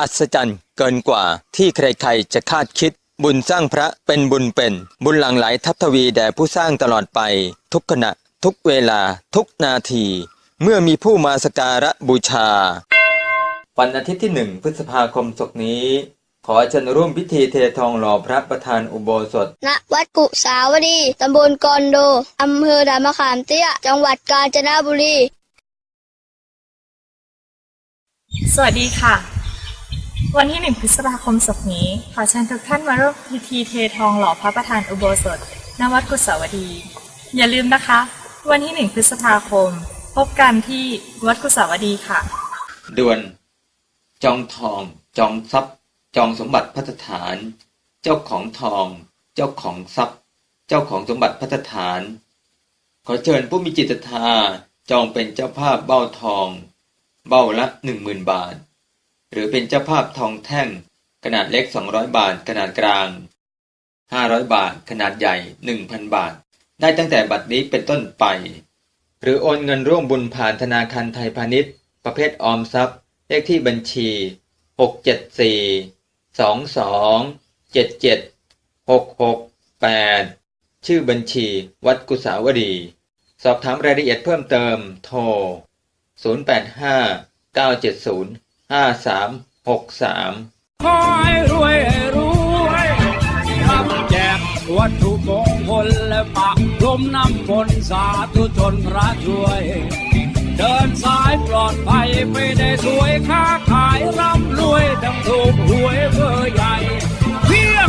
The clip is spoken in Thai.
อัศจรรย์เกินกว่าที่ใครๆจะคาดคิด บุญสร้างพระเป็นบุญเป็น บุญหลั่งไหลทับทวีแด่ผู้สร้างตลอดไป ทุกขณะ ทุกเวลา ทุกนาที เมื่อมีผู้มาสกการะบูชา วันอาทิตย์ที่หนึ่งพฤษภาคมศกนี้ ขอเชิญร่วมพิธีเททองหล่อพระประธานอุโบสถ ณวัดกุสาวดีตำบลกอนโดอำเภอด่านมะขามเตี้ย จังหวัดกาญจนบุรี สวัสดีค่ะ วันที่หนึ่งพฤษภาคมศกนี้ ขอเชิญทุกท่านมาร่วมพิธีเททองหล่อพระประธานอุโบสถณวัดกุศวดี อย่าลืมนะคะ วันที่หนึ่งพฤษภาคม พบกันที่วัดกุศวดีค่ะ ด่วน จองทอง จองทรัพย์ จองสมบัติพัฒฐาน เจ้าของทอง เจ้าของทรัพย์ เจ้าของสมบัติพัฒฐาน ขอเชิญผู้มีจิตศรัทธาจองเป็นเจ้าภาพเบ้าทอง เบ้าละหนึ่งหมื่นบาท หรือเป็นเจ้าภาพทองแท่ง ขนาดเล็ก 200 บาท ขนาดกลาง 500 บาท ขนาดใหญ่ 1,000 บาท ได้ตั้งแต่บัดนี้เป็นต้นไป หรือโอนเงินร่วมบุญผ่านธนาคารไทยพาณิชย์ ประเภทออมทรัพย์ เลขที่บัญชี 674 22 77 668 ชื่อบัญชี วัดกุสาวดี สอบถามรายละเอียดเพิ่มเติม โทร 085 970 ห้าสามหกสามคอยรวยรวยทำแจกวัตถุมงคลและปะลมน้ำฝนสาธุชนพระช่วย เดินสายปลอดภัยไม่ได้สวยค้าขายร่ำรวยทั้งถูกหวยเบอร์ใหญ่เพียง